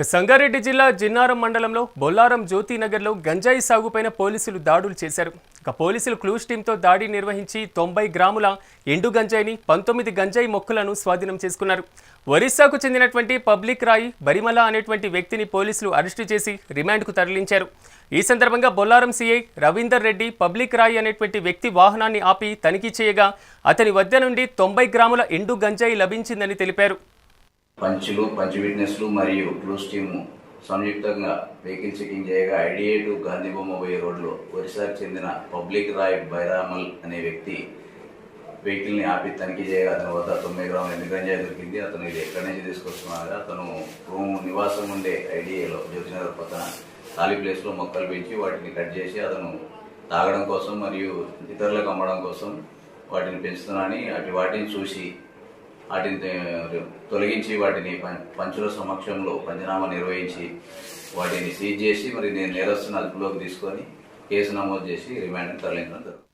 సంగారెడ్డి జిల్లా జిన్నారం మండలంలో బొల్లారం జ్యోతినగర్లో గంజాయి సాగుపైన పోలీసులు దాడులు చేశారు. ఇక పోలీసులు క్లూస్ టీంతో దాడి నిర్వహించి తొంభై గ్రాముల ఎండు గంజాయిని పంతొమ్మిది గంజాయి మొక్కలను స్వాధీనం చేసుకున్నారు. ఒరిస్సాకు చెందినటువంటి పబ్లిక్ రాయి బరిమల అనేటువంటి వ్యక్తిని పోలీసులు అరెస్టు చేసి రిమాండ్కు తరలించారు. ఈ సందర్భంగా బొల్లారం సీఐ రవీందర్ రెడ్డి పబ్లిక్ రాయి అనేటువంటి వ్యక్తి వాహనాన్ని ఆపి తనిఖీ చేయగా అతని వద్ద నుండి తొంభై గ్రాముల ఎండు గంజాయి లభించిందని తెలిపారు. పంచులు పంచ్ విట్నెస్లు మరియు క్లూస్ టీము సంయుక్తంగా వెహికల్ చెకింగ్ చేయగా ఐడిఏ టు గాంధీబొమ్మ పోయే రోడ్లో ఒరిస్సాకు చెందిన పబ్లిక్ రాయ్ బైరామల్ అనే వ్యక్తి వెహికల్ని ఆపి తనిఖీ చేయగా అతని వద్ద తొమ్మిది గ్రాముల ఎన్ని గంజాయి దొరికింది. అతను ఇది ఎక్కడి నుంచి తీసుకొస్తున్నాగా అతను రూమ్ నివాసం ఉండే ఐడిఏలో జ్యోతినగర్ పక్కన ఖాళీ ప్లేస్లో మొక్కలు పెంచి వాటిని కట్ చేసి అతను తాగడం కోసం మరియు ఇతరులకు అమ్మడం కోసం వాటిని పెంచుతున్నానని అటు వాటిని చూసి వాటిని తొలగించి వాటిని పం- పంచుల సమక్షంలో పంచనామా నిర్వహించి వాటిని సీజ్ చేసి మరి నేను నేరస్తున్న అదుపులోకి తీసుకొని కేసు నమోదు చేసి రిమాండ్ తరలించడం జరుగుతుంది.